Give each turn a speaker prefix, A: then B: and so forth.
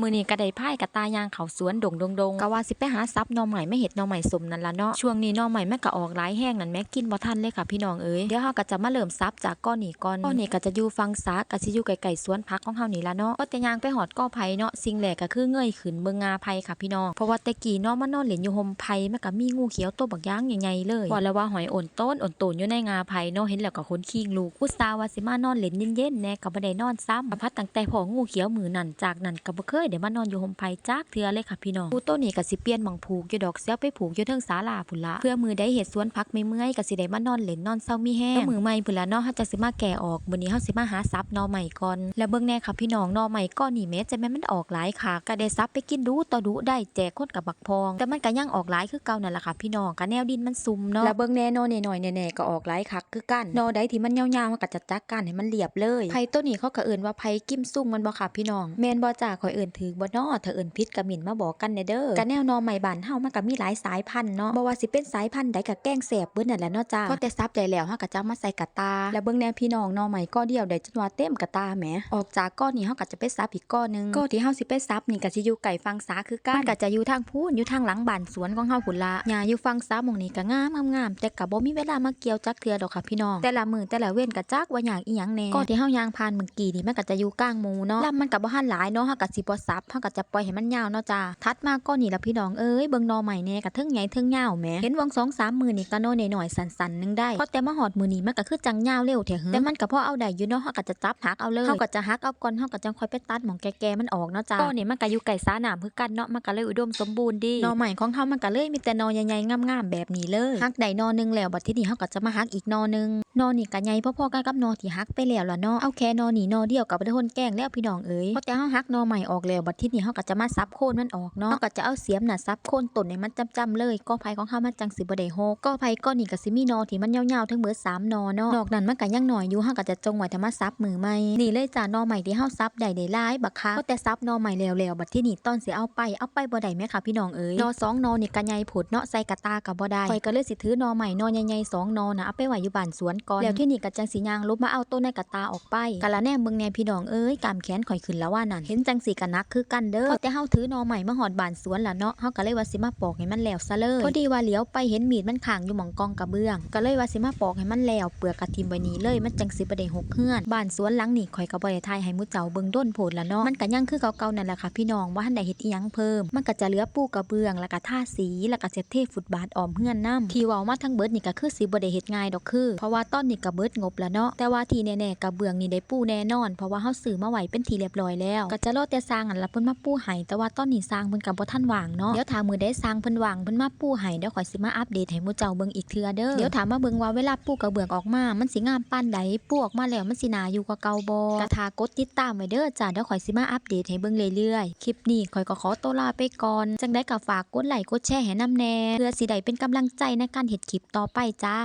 A: มือนี้ก็ได้พายกับตายางเขาสวนดงดงดงก็ว่าสิไปหาซับนอใหม่ไม่เห็ดนอใหม่สมนั่นละเนาะช่วงนี้นอใหม่แม่ก็ออกหลายแห้งนั่นแม่กินบ่ทันเลยค่ะพี่น้องเอ้ยเดี๋ยวเฮาก็จะมาเริ่มซับจากก้อนนี้ก่อนก้อนนี้ก็จะอยู่ฟังสาก็สิอยู่ไกลๆสวนผักของเฮานี่ละเนาะก็แต่ยางไปหอดก้อไผ่เนาะสิ่งแรกก็คือเงยขึ้นเบิ่งงาไผ่ค่ะพี่น้องเพราะว่าต่กี้นาะมานอนเล่นอยู่ห่มไผ่มันก็มีงูเขียวตัวบักย่างใหญ่ๆเลยว่าแล้วว่าหอยโอนต้นโอนโตนอยู่ในงาไผ่เนาะเห็นแล้วก็คนขี้งลูกอุตส่าห์ว่าสิมานอนเล่นเย็นๆแน่ก็บ่ได้นอนซ้ำประพัดตั้งแต่พองูเขียวมือนั่นจากนั้นก็บ่เคยได้มานอนอยู่ห่มไผ่จักเทื่อเลยค่ะพี่น้องผู้ต้นนี่ก็สิเปลี่ยนหม่องผูกอยู่ดอกเสี้ยวไปผูกอยู่เทิงศาลาพุ่นละเพื่อมือได้เฮ็ดสวนผักไม่เมื่อยก็สิได้มานอนเล่นนอนเศร้ามีแห้งมือใหม่พุ่นละเนาะเฮาจะสิมาแก่ออกมื้อนี้เฮาสิมาหาซับนอใหม่ก่อนแล้วเบิ่งแน่ค่ะพี่น้องนอใหม่ก้อนนี่แม้จะแม่มันออกหลายค่ะก็ได้ซับไปกินดูต่อดูได้แจกคนกับบักพอง แต่มันก็ยังออกหลายคือเก่านั่นแหละค่ะพี่น้องก็แนวดินมันซุ่มเนาะแล้วเบิ่งแน่นอหน่อยๆแน่ๆก็ออกหลายคักคือกันนอใดที่มันยาวๆมันก็จะจัดการให้มันเรียบเลยไผ่ต้นนี้เขาก็เอิ้นว่าไผ่กิ้มซุ่งมันบ่ค่ะพี่น้องแม่นบ่จ้าข่อยเอิ้นถือบ่น้อถ้าเอิ้นผิดก็หมิ่นมาบอกกันแน่เด้อก็แนวหนอใหม่บ้านเฮามันก็มีหลายสายพันธุ์เนาะบ่ว่าสิเป็นสายพันธุ์ใดก็แกล้งแซ่บเบิดนั่นแหละเนาะจ้าพอแต่ซับได้แล้วเฮาก็จะเอามาใส่กระตา แล้วเบิ่งแนวพี่น้องหนอใหม่ก้อเดียวได้จนว่าเต็มกระตาแหมออกจากก้อนนี้เฮาก็จะไปซับอีกก้อนหนึงก้อที่เฮาสิไปซับนี่ก็สิอยู่ไก่ฟังสาคือกันมันก็จะอยู่ทางพูนอยู่ทางหลังบ้านสวนของเฮาพุ่นละหญ้าอยู่ฟังสาหม่องนี้ก็งามงามๆแต่ก็บ่มีเวลามาเกี่ยวจักเทื่อดอกค่ะพี่น้อง แต่ละมื้อแต่ละเว้นก็จักว่าหยังอีหยังแน่ก้อนที่เฮายางผ่านเมื่อกี้นี่มันก็จะอยู่กลางหมู่เนาะลำมันก็บ่ทันหลายเนาะเฮาก็สิบ่ซับเฮาก็จะปล่อยให้มันยาวเนาะจ้าถัดมาก้อนนี้ละพี่น้องเอ้ยเบิ่งนอใหม่แน่ก็เทิงใหญ่เทิงยาวแหมเห็นวัง2 3มื้อนี่ก็นอน้อยๆสั้นๆนึงได้พอแต่มาฮอดมือนี้มันก็คือจังยาวเร็วแท้หึแต่มันก็พอเอาได้อยู่เนาะเฮาก็จะจับหักเอาเลยเฮาก็จะหักเอาก่อนเฮาก็จังค่อยไปตัดหมองแก่ๆมันออกเนาะจ้าก้อนนี้มันก็อยู่ไกลสาหน้ำคือกันเนาะมันก็เลยอุดมสมบูรณ์ดีนอใหม่ของเฮามันก็เลยมีแต่นอใหญ่ๆงามๆแบบนี้เลยหักได้นอนึงแล้วบัดที่นี้เฮาก็จะมาหักอีกนอนึงนอนี่ก็ใหญ่พอๆกันกับนอที่หักไปแล้วล่ะเนาะเอาแค่นอนี่นอเดียวก็บ่ได้ทนแกล้งแล้วพี่น้องเอ้ยพอแต่เฮาหักนอใหม่ออกแล้วบัดที่นี้เฮาก็จะมาซับโคนมันออกเนาะเฮาก็จะเอาเสียมน่ะซับโคนต้นให้มันจำๆเลยก็ไผของเฮามันจังสิบ่ได้โฮกก็ไผก้อนนี้ก็สิมีนอที่มันยาวๆทั้งเบิดสามนอเนาะนอกนั้นมันก็ยังหน้อยอยู่เฮาก็จะจงไว้ถ้ามาซับมือใหม่นี่เลยจ้านอใหม่ที่เฮาซับได้ได้หลายบักคักก็แต่ซับนอใหม่แล้วๆบัดที่นี้ตอนสิเอาไปเอาไปบ่ได้แม่ค่ะพี่น้องเอ้ยนอสองนอนี่ก็ใหญ่ผุดเนาะใส่กระตาก็บ่ได้ข่อยก็เลยสิถือนอใหม่นอใหญ่ๆสองนอนะเอาไปไว้อยู่บ้านสวนก่อนแล้วที่นี่ก็จังสิย่างลบมาเอาต้นในกระตาออกไปกะละแน่มืองแน่พี่น้องเอ้ยกามแขนข่อยขึ้นแล้วว่านั่นเห็นจังสิก็นักคือกันเด้อพอแต่เฮาถือหนอใหม่มาหอดบานสวนล่ะเนาะเฮาก็เลยว่าสิมาปอกให้มันแล้วซะเลยพอดีว่าเหลียวไปเห็นมีดมันข้างอยู่หม่องกองกระเบื้อง ก็เลยว่าสิมาปอกให้มันแล้วเปลือกกระทิมไว้นี้เลยมันจังสิบ่ได้หกเฮือนบ้านสวนหลังนี้ข่อยก็บ่ได้ทายให้หมู่เจ้าเบิ่งด้นโพดล่ะเนาะมันก็ยังคือเก่าๆนั่นแหละค่ะพี่น้องว่าทันได้เฮ็ดอีหยังเพิ่ม มันก็จะเหลือปูกระเบื้องแล้วก็ทาสีแล้วก็เจ็บเทฟุตบาทออมเฮือนนํที่เว้ามาทั้งเบิดนี่ก็คือสิบ่ได้เฮ็ดง่ายดอกคือ เพราะว่าตอนนี้ก็เบิดงบแล้วเนาะแต่ว่าที่แน่ๆกระเบื้องนี่ได้ปูแน่นอน เพราะว่าเฮาซื้อมาไว้เป็นที่เรียบร้อยแล้ว ก็จะรอแต่สร้างอันละเพิ่นมาปูให้แต่ว่าตอนนี้สร้างเพิ่นก็บ่ทันว่างเนาะเดี๋ยวถ้ามื้อใดสร้างเพิ่นว่างเพิ่นมาปูให้เดี๋ยวข่อยสิมาอัปเดตให้หมู่เจ้าเบิ่งอีกเทื่อเด้อเดี๋ยวถามมาเบิ่งว่าเวลาปูกระเบื้องออกมา มันสิงามปานใดปูออกมาแล้วมันสิน่าอยู่กว่าเก่าบ่ก็ถ้ากดติดตามไว้เด้อจ้าเดี๋ยวข่อยสิมาอัปเดตให้เบิ่งเรื่อยๆคลิปนี้ข่อยก็ขอตัวลาไปก่อนจังได๋ก็ฝากกดไลค์กดแชร์ให้นำแน่เพื่อสิได้เป็นกำลังใจในการเฮ็ดคลิปต่อไปจ้า